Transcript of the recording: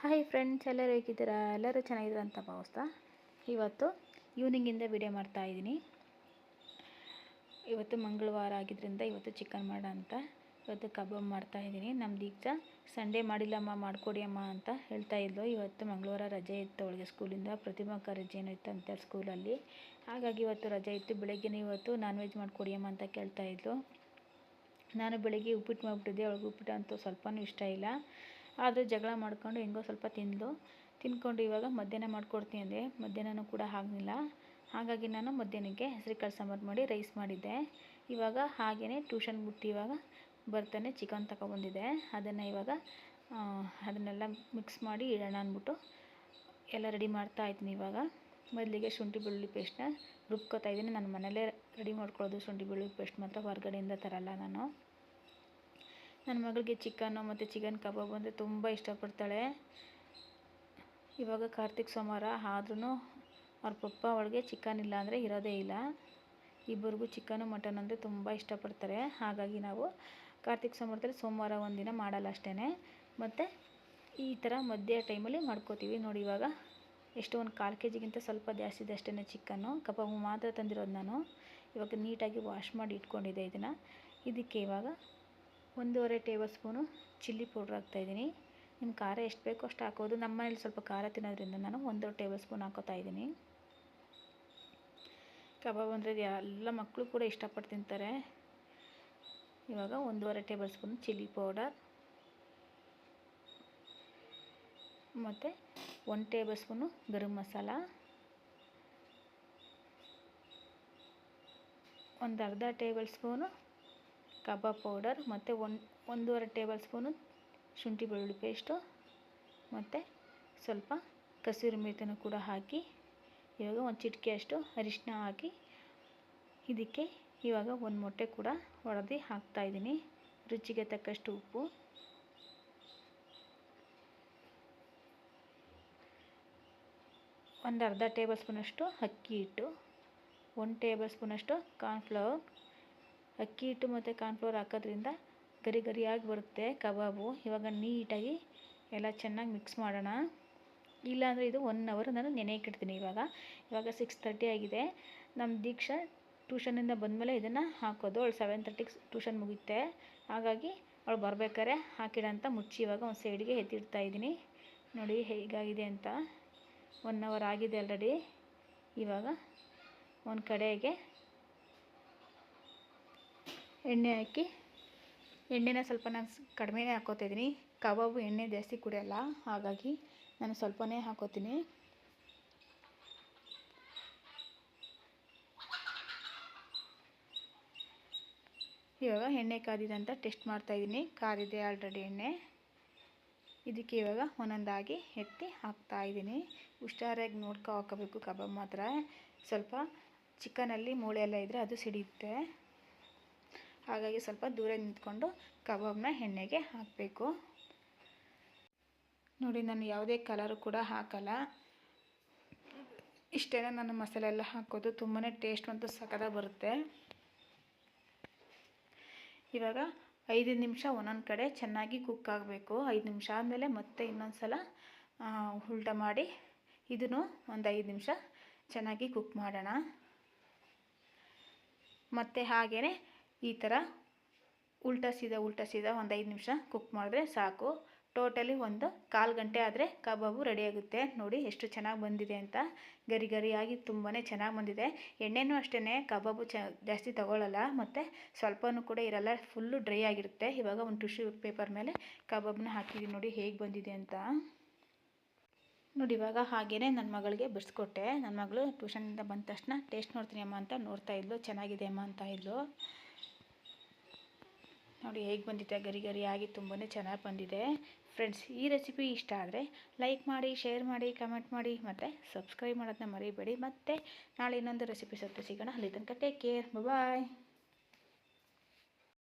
Hi friends ಎಲ್ಲರೂ ಹೇಗಿದ್ದೀರಾ? ಎಲ್ಲರೂ ಚೆನ್ನಾಗಿದ್ದೀರಾ ಅಂತ ಭಾವಿಸ್ತಾ. ಇವತ್ತು ಈವ್ನಿಂಗಿಂದ ವಿಡಿಯೋ ಮಾಡ್ತಾ ಇದ್ದೀನಿ. ಇವತ್ತು ಮಂಗಳವಾರ ಆಗಿದ್ದರಿಂದ ಇವತ್ತು ಚಿಕನ್ ಮಾಡ ಅಂತ ಇವತ್ತು ಕಬಾಬ್ ಮಾಡ್ತಾ ಇದ್ದೀನಿ. ನಮ್ಮ ದೀಕ್ಷಾ ಸಂಡೇ ಮಾಡಿಲ್ಲಮ್ಮ ಮಾಡಿಕೊಡಿ ಅಮ್ಮ ಅಂತ ಹೇಳ್ತಾ ಇದ್ಲು. ಇವತ್ತು ಮಂಗಳವಾರ ರಜೆ ಇತ್ತು ಅವಳಿಗೆ ಸ್ಕೂಲಿಂದ ಪ್ರತಿಭಾ ರಜೆ ಇತ್ತು ಅಂತ ಸ್ಕೂಲಲ್ಲಿ ಹಾಗಾಗಿ ಇವತ್ತು ರಜೆ ಇತ್ತು. ಬೆಳಗ್ಗೆನೇ ಇವತ್ತು ನಾನ್ ವೆಜ್ ಮಾಡಿಕೊಡಿ ಅಮ್ಮ ಅಂತ ಕೇಳ್ತಾ ಇದ್ಲು. ನಾನು ಬೆಳಗ್ಗೆ ಉಪ್ಪಿಟ್ಟು ಮಾಡಿಬಿಟ್ಟಿದ್ದೆ. ಅವಳಿಗೆ ಉಪ್ಪಿಟ್ಟು ಅಂತೂ ಸ್ವಲ್ಪನೂ ಇಷ್ಟ ಇಲ್ಲ. ಆದರೆ ಜಗಳ ಮಾಡ್ಕೊಂಡು ಹೆಂಗೋ ಸ್ವಲ್ಪ ತಿಂದಳು ತಿಂದ್ಕೊಂಡು ಇವಾಗ ಮಧ್ಯಾಹ್ನ ಮಾಡಿಕೊಡ್ತೀನಿ ಅಂದೆ. ಮಧ್ಯಾಹ್ನನೂ ಕೂಡ ಆಗಲಿಲ್ಲ ಹಾಗಾಗಿ ನಾನು ಮಧ್ಯಾಹ್ನಕ್ಕೆ ಹೆಸರುಕಾಳು ಸಾಂಬಾರು ಮಾಡಿ ರೈಸ್ ಮಾಡಿದ್ದೆ. ಇವಾಗ ಹಾಗೆಯೇ ಟ್ಯೂಷನ್ ಬಿಟ್ಟು ಇವಾಗ ಬರ್ತಾನೆ ಚಿಕನ್ ತಗೊಬಂದಿದ್ದೆ ಅದನ್ನು ಇವಾಗ ಅದನ್ನೆಲ್ಲ ಮಿಕ್ಸ್ ಮಾಡಿ ಇಡೋಣ ಅಂದ್ಬಿಟ್ಟು ಎಲ್ಲ ರೆಡಿ ಮಾಡ್ತಾ ಇದ್ದೀನಿ ಇವಾಗ. ಮೊದಲಿಗೆ ಶುಂಠಿ ಬೆಳ್ಳುಳ್ಳಿ ಪೇಸ್ಟ್ನ ರುಬ್ಕೋತಾ ಇದ್ದೀನಿ. ನಾನು ಮನೆಯಲ್ಲೇ ರೆಡಿ ಮಾಡ್ಕೊಳ್ಳೋದು ಶುಂಠಿ ಬೆಳ್ಳುಳ್ಳಿ ಪೇಸ್ಟ್ ಮಾತ್ರ ಹೊರಗಡೆಯಿಂದ ತರಲ್ಲ ನಾನು. ನನ್ನ ಮಗಳಿಗೆ ಚಿಕನ್ನು ಮತ್ತು ಚಿಕನ್ ಕಬಾಬ್ ಅಂದರೆ ತುಂಬ ಇಷ್ಟಪಡ್ತಾಳೆ. ಇವಾಗ ಕಾರ್ತಿಕ್ ಸೋಮವಾರ ಆದ್ರೂ ಅವ್ರ ಪಪ್ಪ ಅವಳಿಗೆ ಚಿಕನ್ ಇಲ್ಲ ಅಂದರೆ ಇರೋದೇ ಇಲ್ಲ. ಇಬ್ಬರಿಗೂ ಚಿಕನು, ಮಟನ್ ಅಂದರೆ ತುಂಬ ಇಷ್ಟಪಡ್ತಾರೆ. ಹಾಗಾಗಿ ನಾವು ಕಾರ್ತಿಕ್ ಸೋಮವಾರದಲ್ಲಿ ಸೋಮವಾರ ಒಂದಿನ ಮಾಡಲ್ಲ ಅಷ್ಟೇ ಮತ್ತು ಈ ಥರ ಮಧ್ಯ ಟೈಮಲ್ಲಿ ಮಾಡ್ಕೋತೀವಿ. ನೋಡಿ ಇವಾಗ ಎಷ್ಟು ಒಂದು ಕಾಲು ಕೆ ಜಿಗಿಂತ ಸ್ವಲ್ಪ ಜಾಸ್ತಿ ಇದೆ ಅಷ್ಟೇ ಚಿಕನ್ನು. ಕಬಾಬು ಮಾತ್ರ ತಂದಿರೋದು ನಾನು. ಇವಾಗ ನೀಟಾಗಿ ವಾಶ್ ಮಾಡಿ ಇಟ್ಕೊಂಡಿದ್ದೆ ಇದನ್ನು. ಇದಕ್ಕೆ ಇವಾಗ ಒಂದೂವರೆ ಟೇಬಲ್ ಸ್ಪೂನು ಚಿಲ್ಲಿ ಪೌಡ್ರ್ ಹಾಕ್ತಾಯಿದ್ದೀನಿ ನಿಮ್ಮ ಖಾರ ಎಷ್ಟು ಬೇಕೋ ಅಷ್ಟು ಹಾಕೋದು. ನಮ್ಮ ಮನೇಲಿ ಸ್ವಲ್ಪ ಖಾರ ತಿನ್ನೋದ್ರಿಂದ ನಾನು ಒಂದೂವರೆ ಟೇಬಲ್ ಸ್ಪೂನ್ ಹಾಕೋತಾ ಇದ್ದೀನಿ. ಕಬಾಬ್ ಅಂದರೆ ಎಲ್ಲ ಮಕ್ಕಳು ಕೂಡ ಇಷ್ಟಪಟ್ಟು ತಿಂತಾರೆ. ಇವಾಗ ಒಂದೂವರೆ ಟೇಬಲ್ ಸ್ಪೂನ್ ಚಿಲ್ಲಿ ಪೌಡರ್. ಮತ್ತು one tablespoon garam masala. ಒಂದು ಅರ್ಧ ಟೇಬಲ್ ಸ್ಪೂನು ಕಬಾಬ್ ಪೌಡರ್ ಮತ್ತು ಒನ್, ಒಂದೂವರೆ ಟೇಬಲ್ ಸ್ಪೂನು ಶುಂಠಿ ಬೆಳ್ಳುಳ್ಳಿ ಪೇಸ್ಟು ಮತ್ತು ಸ್ವಲ್ಪ ಕಸೂರಿ ಮೆಥಿನೂ ಕೂಡ ಹಾಕಿ ಇವಾಗ ಒಂದು ಚಿಟಿಕೆಯಷ್ಟು ಅರಿಶಿನ ಹಾಕಿ ಇದಕ್ಕೆ ಇವಾಗ ಒಂದು ಮೊಟ್ಟೆ ಕೂಡ ಒಡೆದು ಹಾಕ್ತಾಯಿದ್ದೀನಿ ರುಚಿಗೆ ತಕ್ಕಷ್ಟು ಉಪ್ಪು. ಒಂದು ಅರ್ಧ ಟೇಬಲ್ ಸ್ಪೂನಷ್ಟು ಅಕ್ಕಿ ಹಿಟ್ಟು. ಒಂದು ಟೇಬಲ್ ಸ್ಪೂನಷ್ಟು ಕಾರ್ನ್ಫ್ಲವರ್. ಅಕ್ಕಿ ಹಿಟ್ಟು ಮತ್ತು ಕಾರ್ನ್ಫ್ಲವರ್ ಹಾಕೋದ್ರಿಂದ ಗರಿ ಗರಿಯಾಗಿ ಬರುತ್ತೆ, ಕಬಾಬು. ಇವಾಗ ನೀಟಾಗಿ ಎಲ್ಲ ಚೆನ್ನಾಗಿ ಮಿಕ್ಸ್ ಮಾಡೋಣ. ಇಲ್ಲಾಂದರೆ ಇದು ಒನ್ ಅವರ್ ನಾನು ನೆನೆಯಕ್ಕಿಡ್ತೀನಿ ಇವಾಗ. ಇವಾಗ ಸಿಕ್ಸ್ ತರ್ಟಿ ಆಗಿದೆ. ನಮ್ಮ ದೀಕ್ಷಾ ಟ್ಯೂಷನಿಂದ ಬಂದಮೇಲೆ ಇದನ್ನು ಹಾಕೋದು. ಅವಳು ಸೆವೆನ್ ತರ್ಟಿಗೆ ಟ್ಯೂಷನ್ ಮುಗಿಯುತ್ತೆ. ಹಾಗಾಗಿ ಅವಳು ಬರ್ಬೇಕಾದ್ರೆ ಹಾಕಿಡೋಂಥ ಮುಚ್ಚಿ ಇವಾಗ ಒಂದು ಸೈಡ್ಗೆ ಎತ್ತಿಡ್ತಾ ಇದ್ದೀನಿ. ನೋಡಿ ಹೇಗಾಗಿದೆ ಅಂತ. ಒನ್ ಅವರ್ ಆಗಿದೆ ಆಲ್ರೆಡಿ ಇವಾಗ ಒಂದು ಕಡೆಗೆ ಎಣ್ಣೆ ಹಾಕಿ, ಎಣ್ಣೆನ ಸ್ವಲ್ಪ ನಾನು ಕಡಿಮೆನೇ ಹಾಕೋತಿದ್ದೀನಿ ಕಬಾಬು ಎಣ್ಣೆ ಜಾಸ್ತಿ ಕುಡಿಯೋಲ್ಲ, ಹಾಗಾಗಿ ನಾನು ಸ್ವಲ್ಪನೇ ಹಾಕೋತೀನಿ. ಇವಾಗ ಎಣ್ಣೆ ಕಾದಿದೆ ಅಂತ ಟೆಸ್ಟ್ ಮಾಡ್ತಾಯಿದ್ದೀನಿ ಕಾದಿದೆ ಆಲ್ರೆಡಿ ಎಣ್ಣೆ. ಇದಕ್ಕೆ ಇವಾಗ ಒಂದೊಂದಾಗಿ ಎತ್ತಿ ಹಾಕ್ತಾಯಿದ್ದೀನಿ ಹುಷಾರಾಗಿ ನೋಡ್ಕೊ ಹಾಕೋಬೇಕು ಕಬಾಬ್ ಮಾತ್ರ. ಸ್ವಲ್ಪ ಚಿಕನಲ್ಲಿ ಮೂಳೆ ಎಲ್ಲ ಇದ್ದರೆ ಅದು ಸಿಡಿಯುತ್ತೆ. ಹಾಗಾಗಿ ಸ್ವಲ್ಪ ದೂರ ನಿಂತ್ಕೊಂಡು ಕಬಾಬ್ನ ಎಣ್ಣೆಗೆ ಹಾಕಬೇಕು. ನೋಡಿ, ನಾನು ಯಾವುದೇ ಕಲರು ಕೂಡ ಹಾಕಲ್ಲ. ಇಷ್ಟೇ ನಾನು ಮಸಾಲೆ ಎಲ್ಲ ಹಾಕೋದು ತುಂಬಾ ಟೇಸ್ಟ್ ಮತ್ತು ಸಖದ ಬರುತ್ತೆ. ಇವಾಗ ಐದು ನಿಮಿಷ ಒಂದೊಂದು ಕಡೆ ಚೆನ್ನಾಗಿ ಕುಕ್ ಆಗಬೇಕು. ಐದು ನಿಮಿಷ ಆದಮೇಲೆ ಮತ್ತೆ ಇನ್ನೊಂದು ಸಲ ಉಲ್ಟ ಮಾಡಿ ಇದನ್ನು ಒಂದು ಐದು ನಿಮಿಷ ಚೆನ್ನಾಗಿ ಕುಕ್ ಮಾಡೋಣ. ಮತ್ತು ಹಾಗೆಯೇ ಈ ಥರ ಉಲ್ಟಾ ಸೀದಾ ಉಲ್ಟಾ ಸೀದಾ ಒಂದು ಐದು ನಿಮಿಷ ಕುಕ್ ಮಾಡಿದ್ರೆ ಸಾಕು. ಟೋಟಲಿ ಒಂದು ಕಾಲು ಗಂಟೆ ಆದರೆ ಕಬಾಬು ರೆಡಿಯಾಗುತ್ತೆ ನೋಡಿ ಎಷ್ಟು ಚೆನ್ನಾಗಿ ಬಂದಿದೆ ಅಂತ. ಗರಿ ಗರಿಯಾಗಿ ತುಂಬಾ ಚೆನ್ನಾಗಿ ಬಂದಿದೆ. ಎಣ್ಣೆನೂ ಅಷ್ಟೇ ಕಬಾಬು ಚ, ಜಾಸ್ತಿ ತಗೊಳ್ಳಲ್ಲ ಮತ್ತು ಸ್ವಲ್ಪನೂ ಕೂಡ ಇರಲ್ಲ ಫುಲ್ಲು ಡ್ರೈ ಆಗಿರುತ್ತೆ. ಇವಾಗ ಒಂದು ಟಿಶ್ಯೂ ಪೇಪರ್ ಮೇಲೆ ಕಬಾಬನ್ನ ಹಾಕಿದ್ದೀನಿ ನೋಡಿ ಹೇಗೆ ಬಂದಿದೆ ಅಂತ. ನೋಡಿ ಇವಾಗ ಹಾಗೇ ನನ್ನ ಮಗಳಿಗೆ ಬಿಡಿಸ್ಕೊಟ್ಟೆ. ನನ್ನ ಮಗಳು ಟ್ಯೂಷನಿಂದ ಬಂದ ತಕ್ಷಣ, ಟೇಸ್ಟ್ ನೋಡ್ತೀನಿ ಅಮ್ಮ ಅಂತ ನೋಡ್ತಾ ಇದ್ಲು. ಚೆನ್ನಾಗಿದೆ ಅಮ್ಮ ಅಂತ ಇದ್ಲು. ನೋಡಿ ಹೇಗೆ ಬಂದಿದೆ, ಗರಿ ಗರಿಯಾಗಿ ತುಂಬಾ ಚೆನ್ನಾಗಿ ಬಂದಿದೆ. ಫ್ರೆಂಡ್ಸ್ ಈ ರೆಸಿಪಿ ಇಷ್ಟ ಆದರೆ ಲೈಕ್ ಮಾಡಿ ಶೇರ್ ಮಾಡಿ ಕಮೆಂಟ್ ಮಾಡಿ, ಮತ್ತು ಸಬ್ಸ್ಕ್ರೈಬ್ ಮಾಡೋದನ್ನ ಮರಿಬೇಡಿ. ಮತ್ತು ನಾಳೆ ಇನ್ನೊಂದು ರೆಸಿಪಿ ಸತ್ತು ಸಿಗೋಣ. ಅಲ್ಲಿ ತನಕ ಟೇಕ್ ಕೇರ್ ಬಾಯ್